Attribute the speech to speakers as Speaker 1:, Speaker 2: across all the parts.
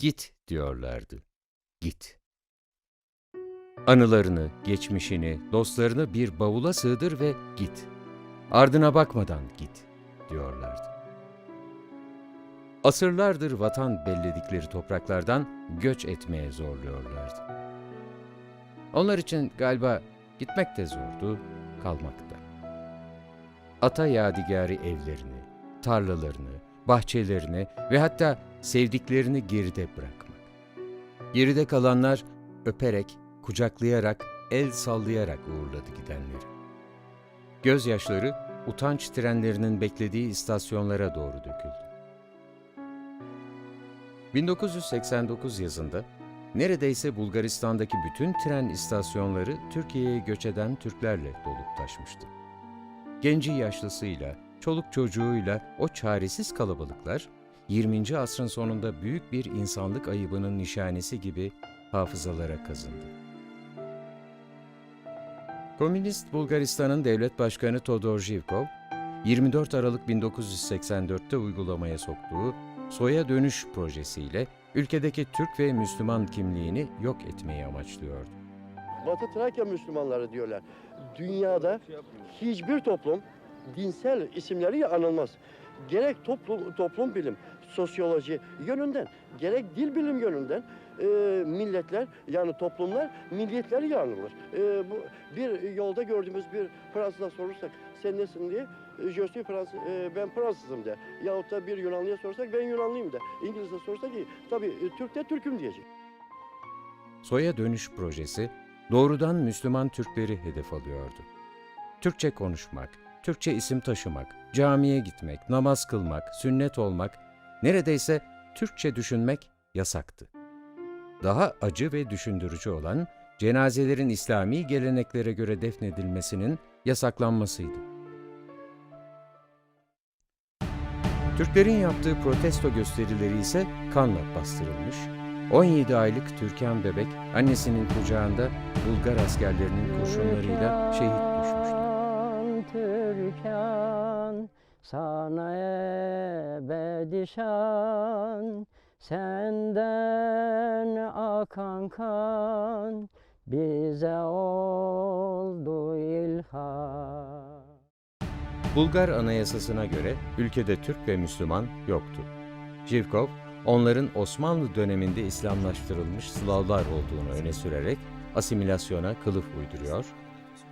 Speaker 1: Git diyorlardı. Git. Anılarını, geçmişini, dostlarını bir bavula sığdır ve git. Ardına bakmadan git diyorlardı. Asırlardır vatan belledikleri topraklardan göç etmeye zorluyorlardı. Onlar için galiba gitmek de zordu, kalmak da. Ata yadigarı evlerini, tarlalarını, bahçelerini ve hatta sevdiklerini geride bırakmak. Geride kalanlar öperek, kucaklayarak, el sallayarak uğurladı gidenleri. Gözyaşları utanç trenlerinin beklediği istasyonlara doğru döküldü. 1989 yazında neredeyse Bulgaristan'daki bütün tren istasyonları Türkiye'ye göç eden Türklerle dolup taşmıştı. Genci yaşlısıyla, çoluk çocuğuyla o çaresiz kalabalıklar 20. asrın sonunda büyük bir insanlık ayıbının nişanesi gibi hafızalara kazındı. Komünist Bulgaristan'ın devlet başkanı Todor Zhivkov, 24 Aralık 1984'te uygulamaya soktuğu Soya Dönüş projesiyle ülkedeki Türk ve Müslüman kimliğini yok etmeyi amaçlıyordu.
Speaker 2: Batı Trakya Müslümanları diyorlar. Dünyada hiçbir toplum dinsel isimleri anılmaz. Gerek toplum, toplum bilim, sosyoloji yönünden, gerek dil bilim yönünden e, milletler yani toplumlar milliyetleri anılır. E, bu bir yolda gördüğümüz bir Fransız'a sorursak sen nesin diye e, je suis Fransız, e, ben Fransızım der. Yahut da bir Yunanlıya sorsak ben Yunanlıyım der. İngiliz'e sorsak ki tabii e, Türk de Türk'üm diyecek.
Speaker 1: Soya Dönüş projesi doğrudan Müslüman Türkleri hedef alıyordu. Türkçe konuşmak, Türkçe isim taşımak, camiye gitmek, namaz kılmak, sünnet olmak, neredeyse Türkçe düşünmek yasaktı. Daha acı ve düşündürücü olan cenazelerin İslami geleneklere göre defnedilmesinin yasaklanmasıydı. Türklerin yaptığı protesto gösterileri ise kanla bastırılmış, 17 aylık Türkan bebek annesinin kucağında Bulgar askerlerinin kurşunlarıyla şehit düşmüştü.
Speaker 3: Türkan sana ebedi şan senden akan kan bize oldu ilham.
Speaker 1: Bulgar anayasasına göre ülkede Türk ve Müslüman yoktu. Zhivkov, onların Osmanlı döneminde İslamlaştırılmış Slavlar olduğunu öne sürerek asimilasyona kılıf uyduruyor,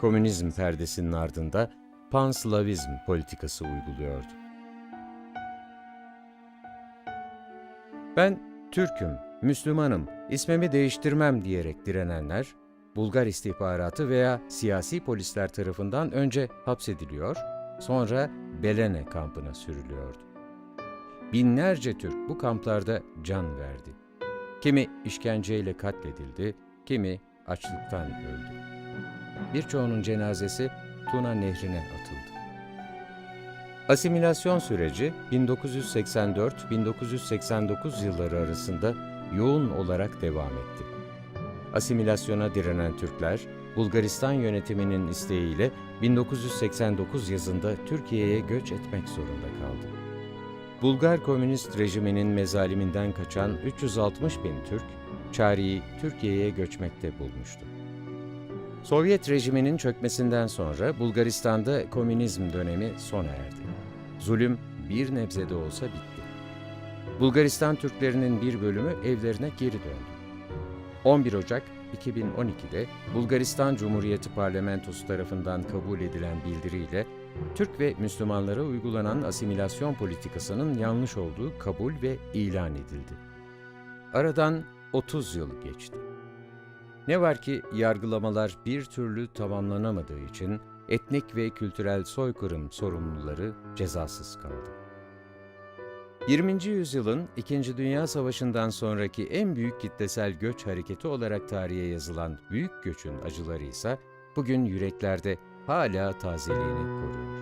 Speaker 1: komünizm perdesinin ardında panslavizm politikası uyguluyordu. Ben Türk'üm, Müslümanım, ismimi değiştirmem diyerek direnenler, Bulgar istihbaratı veya siyasi polisler tarafından önce hapsediliyor, sonra Belene kampına sürülüyordu. Binlerce Türk bu kamplarda can verdi. Kimi işkenceyle katledildi, kimi açlıktan öldü. Birçoğunun cenazesi Tuna Nehri'ne atıldı. Asimilasyon süreci 1984-1989 yılları arasında yoğun olarak devam etti. Asimilasyona direnen Türkler, Bulgaristan yönetiminin isteğiyle 1989 yazında Türkiye'ye göç etmek zorunda kaldı. Bulgar komünist rejiminin mezaliminden kaçan 360 bin Türk, çareyi Türkiye'ye göçmekte bulmuştu. Sovyet rejiminin çökmesinden sonra Bulgaristan'da komünizm dönemi sona erdi. Zulüm bir nebze de olsa bitti. Bulgaristan Türklerinin bir bölümü evlerine geri döndü. 11 Ocak 2012'de Bulgaristan Cumhuriyeti Parlamentosu tarafından kabul edilen bildiriyle Türk ve Müslümanlara uygulanan asimilasyon politikasının yanlış olduğu kabul ve ilan edildi. Aradan 30 yıl geçti. Ne var ki yargılamalar bir türlü tamamlanamadığı için etnik ve kültürel soykırım sorumluları cezasız kaldı. 20. yüzyılın İkinci Dünya Savaşı'ndan sonraki en büyük kitlesel göç hareketi olarak tarihe yazılan Büyük Göç'ün acıları ise bugün yüreklerde hala tazeliğini koruyor.